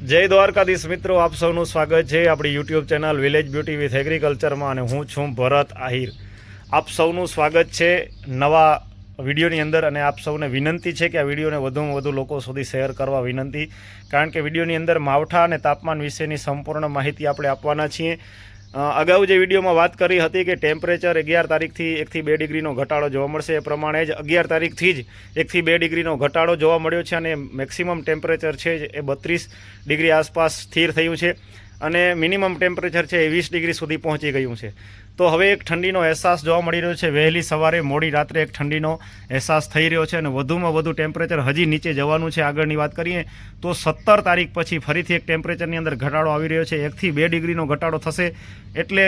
જય દ્વારકાધીશ મિત્રો, આપ સૌનું સ્વાગત છે આપણી YouTube channel village beauty with એગ્રીકલ્ચરમાં અને હું છું ભરત આહિર. આપ સૌનું સ્વાગત છે નવા વિડીયોની અંદર અને આપ સૌને વિનંતી છે કે આ વિડીયોને વધુમાં વધુ લોકો સુધી શેર કરવા વિનંતી. કારણ કે વિડીયોની અંદર માવઠા અને તાપમાન વિશેની સંપૂર્ણ માહિતી આપણે આપવાના છીએ. અગાઉ જે વિડીયોમાં વાત કરી હતી કે ટેમ્પરેચર અગિયાર તારીખથી એકથી બે ડિગ્રીનો ઘટાડો જોવા મળશે, એ પ્રમાણે જ અગિયાર તારીખથી જ એકથી બે ડિગ્રીનો ઘટાડો જોવા મળ્યો છે અને મેક્સિમમ ટેમ્પરેચર છે એ બત્રીસ ડિગ્રી આસપાસ સ્થિર થયું છે અને મિનિમમ ટેમ્પરેચર છે એ વીસ ડિગ્રી સુધી પહોંચી ગયું છે. તો હવે એક ઠંડીનો અહેસાસ જોવા મળી રહ્યો છે. વહેલી સવારે મોડી રાત્રે એક ઠંડીનો અહેસાસ થઈ રહ્યો છે અને વધુમાં વધુ ટેમ્પરેચર હજી નીચે જવાનું છે. આગળની વાત કરીએ તો સત્તર તારીખ પછી ફરીથી એક ટેમ્પરેચરની અંદર ઘટાડો આવી રહ્યો છે. એકથી બે ડિગ્રીનો ઘટાડો થશે એટલે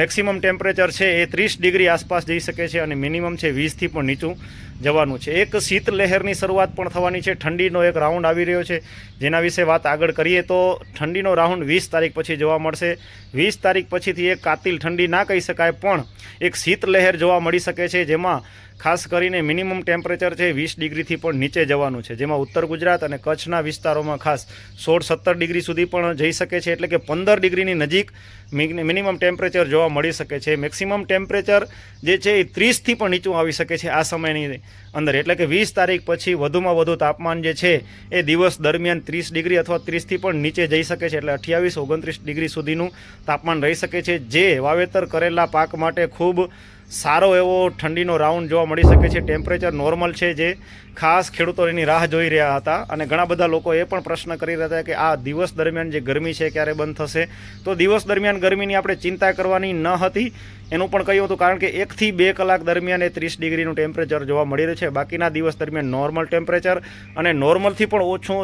મેક્સિમમ ટેમ્પરેચર છે એ ત્રીસ ડિગ્રી આસપાસ જઈ શકે છે અને મિનિમમ છે વીસથી પણ નીચું જવાનું છે. એક શીત લહેરની શરૂઆત પણ થવાની છે. ઠંડીનો એક રાઉન્ડ આવી રહ્યો છે. જેના વિશે વાત આગળ કરીએ તો ઠંડીનો રાઉન્ડ વીસ તારીખ પછી જોવા મળશે. વીસ તારીખ પછીથી એક કાતિલ ઠંડી ના કહી શકાય, પણ એક શીત લહેર જોવા મળી શકે છે, જેમાં ખાસ કરીને મિનિમમ ટેમ્પરેચર છે વીસ ડિગ્રીથી પણ નીચે જવાનું છે. જેમાં ઉત્તર ગુજરાત અને કચ્છના વિસ્તારોમાં ખાસ સોળ સત્તર ડિગ્રી સુધી પણ જઈ શકે છે, એટલે કે પંદર ડિગ્રીની નજીક મિનિમમ ટેમ્પરેચર જોવા મળી શકે છે. મેક્સિમમ ટેમ્પરેચર જે છે એ ત્રીસથી પણ નીચું આવી શકે છે આ સમયની અંદર. એટલે કે વીસ તારીખ પછી વધુમાં વધુ તાપમાન જે છે એ દિવસ દરમિયાન ત્રીસ ડિગ્રી અથવા ત્રીસથી પણ નીચે જઈ શકે છે, એટલે અઠ્યાવીસ ઓગણત્રીસ ડિગ્રી સુધીનું તાપમાન રહી શકે છે, જે વાવેતર કરેલા પાક માટે ખૂબ સારો એવો ઠંડીનો રાઉન્ડ જોવા મળી શકે છે. ટેમ્પરેચર નોર્મલ છે જે ખાસ ખેડૂતો એની રાહ જોઈ રહ્યા હતા અને ઘણા બધા લોકો એ પણ પ્રશ્ન કરી રહ્યા હતા કે આ દિવસ દરમિયાન જે ગરમી છે ક્યારે બંધ થશે? તો દિવસ દરમિયાન ગરમીની આપણે ચિંતા કરવાની ન હતી. એનું પણ કહ્યું હતું કારણ કે એકથી બે કલાક દરમિયાન એ ત્રીસ ડિગ્રીનું ટેમ્પરેચર જોવા મળી રહ્યું છે. બાકીના દિવસ દરમિયાન નોર્મલ ટેમ્પરેચર અને નોર્મલથી પણ ઓછું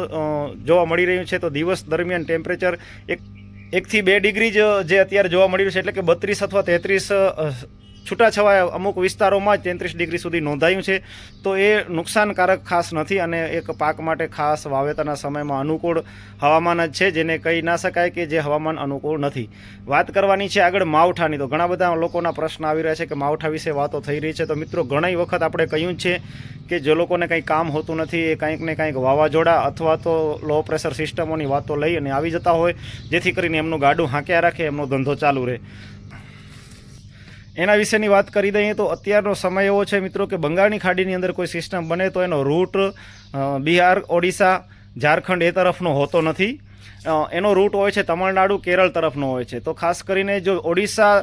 જોવા મળી રહ્યું છે. તો દિવસ દરમિયાન ટેમ્પરેચર એક એકથી બે ડિગ્રી જ જે અત્યારે જોવા મળી રહ્યું છે, એટલે કે બત્રીસ અથવા તેત્રીસ છૂટાછવાયા અમુક વિસ્તારોમાં તેત્રીસ ડિગ્રી સુધી નોંધાયું છે. તો એ નુકસાનકારક ખાસ નથી અને એક પાક માટે ખાસ વાવેતરના સમયમાં અનુકૂળ હવામાન જ છે, જેને કહી ના શકાય કે જે હવામાન અનુકૂળ નથી. વાત કરવાની છે આગળ માવઠાની. તો ઘણા બધા લોકોના પ્રશ્ન આવી રહ્યા છે કે માવઠા વિશે વાતો થઈ રહી છે. તો મિત્રો, ઘણી વખત આપણે કહ્યું છે કે જે લોકોને કંઈ કામ હોતું નથી, એ કંઈક ને કંઈક વાવાઝોડા અથવા તો લો પ્રેશર સિસ્ટમોની વાતો લઈ અને આવી જતા હોય. જેથી કરીને એમનું ગાડું હાંક્યા રાખે, એમનો ધંધો ચાલુ રહે. એના વિશેની વાત કરી દઈએ તો અત્યારનો સમય એવો છે મિત્રો કે બંગાળની ખાડીની અંદર કોઈ સિસ્ટમ બને તો એનો રૂટ બિહાર, ઓડિશા, ઝારખંડ એ તરફનો હોતો નથી. એનો રૂટ હોય છે તમિલનાડુ, કેરળ તરફનો હોય છે. તો ખાસ કરીને જો ઓડિશા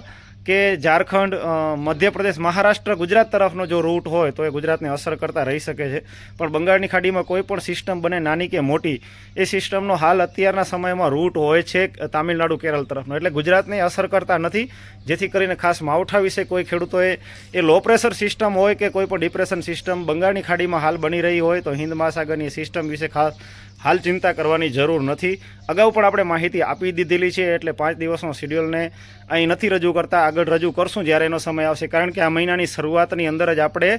કે ઝારખંડ મધ્યપ્રદેશ, મહારાષ્ટ્ર, ગુજરાત તરફનો જો રૂટ હોય તો એ ગુજરાતને અસર કરતા રહી શકે છે. પણ બંગાળની ખાડીમાં કોઈ પણ સિસ્ટમ બને નાની કે મોટી, એ સિસ્ટમનો હાલ અત્યારના સમયમાં રૂટ હોય છે તામિલનાડુ, કેરળ તરફનો. એટલે ગુજરાતને અસર કરતા નથી. જેથી કરીને ખાસ માવઠા વિશે કોઈ ખેડૂતોએ એ લો પ્રેશર સિસ્ટમ હોય કે કોઈ પણ ડિપ્રેશન સિસ્ટમ બંગાળની ખાડીમાં હાલ બની રહી હોય તો હિન્દ મહાસાગરની સિસ્ટમ વિશે ખાસ હાલ ચિંતા કરવાની જરૂર નથી. અગાઉ પણ આપણે માહિતી આપી દીધેલી છે એટલે પાંચ દિવસનો શિડ્યુલને અહીં નથી રજૂ કરતા. આગળ રજૂ કરશું જ્યારે એનો સમય આવશે. કારણ કે આ મહિનાની શરૂઆતની અંદર જ આપણે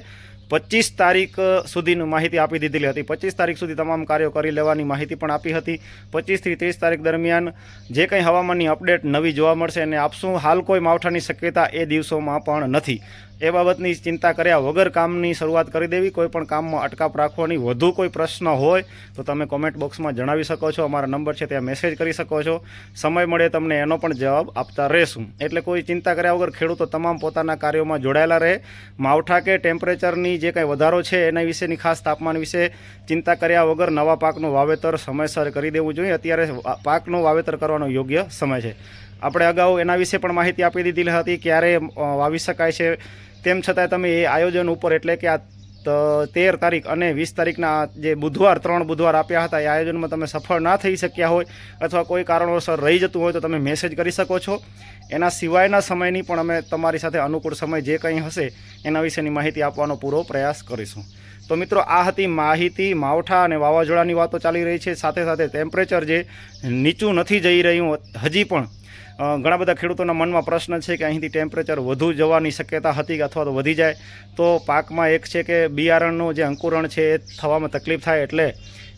પચીસ તારીખ સુધીની માહિતી આપી દીધેલી હતી. પચીસ તારીખ સુધી તમામ કાર્યો કરી લેવાની માહિતી પણ આપી હતી. પચીસથી ત્રીસ તારીખ દરમિયાન જે કંઈ હવામાનની અપડેટ નવી જોવા મળશે અને આપશું હાલ કોઈ માવઠાની શક્યતા એ દિવસોમાં પણ નથી. એ બાબતની ચિંતા કર્યા વગર કામની શરૂઆત કરી દેવી. કોઈ પણ કામમાં અટકાપ રાખવાની વધુ કોઈ પ્રશ્ન હોય તો તમે કોમેન્ટ બોક્સમાં જણાવી શકો છો. અમારા નંબર છે, ત્યાં મેસેજ કરી શકો છો. સમય મળે તમને એનો પણ જવાબ આપતા રહેશું. એટલે કોઈ ચિંતા કર્યા વગર ખેડૂતો તમામ પોતાના કાર્યોમાં જોડાયેલા રહે. માવઠા કે ટેમ્પરેચરની જે કાંઈ વધારો છે એના વિશેની ખાસ તાપમાન વિશે ચિંતા કર્યા વગર નવા પાકનું વાવેતર સમયસર કરી દેવું જોઈએ. અત્યારે પાકનું વાવેતર કરવાનો યોગ્ય સમય છે. આપણે અગાઉ એના વિશે પણ માહિતી આપી દીધી હતી, ક્યારે વાવી શકાય છે. તેમ છતાં તમે એ આયોજન ઉપર એટલે કે આ ત- તેર તારીખ અને વીસ તારીખના જે બુધવાર, ત્રણ બુધવાર આપ્યા હતા, એ આયોજનમાં તમે સફળ ના થઈ શક્યા હોય અથવા કોઈ કારણોસર રહી જતું હોય તો તમે મેસેજ કરી શકો છો. એના સિવાયના સમયની પણ અમે તમારી સાથે અનુકૂળ સમય જે કંઈ હશે એના વિશેની માહિતી આપવાનો પૂરો પ્રયાસ કરીશું. તો મિત્રો, આ હતી માહિતી માવઠા અને વાવાઝોડાની વાતો ચાલી રહી છે. સાથે સાથે ટેમ્પરેચર જે નીચું નથી જઈ રહ્યું, હજી પણ ઘણા બધા ખેડૂતોના મનમાં પ્રશ્ન છે કે અહીંથી ટેમ્પરેચર વધુ જવાની શક્યતા હતી અથવા તો વધી જાય. તો પાકમાં એક છે કે બિયારણનું જે અંકુરણ છે એ થવામાં તકલીફ થાય એટલે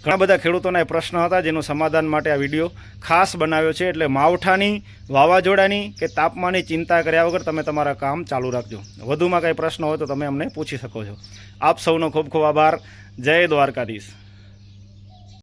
ઘણા બધા ખેડૂતોના એ પ્રશ્ન હતા જેનું સમાધાન માટે આ વીડિયો ખાસ બનાવ્યો છે. એટલે માવઠાની વાવાઝોડાની કે તાપમાનની ચિંતા કર્યા વગર તમે તમારા કામ ચાલુ રાખજો. વધુમાં કંઈ પ્રશ્ન હોય તો તમે અમને પૂછી શકો છો. આપ સૌનો ખૂબ ખૂબ આભાર. જય દ્વારકાધીશ.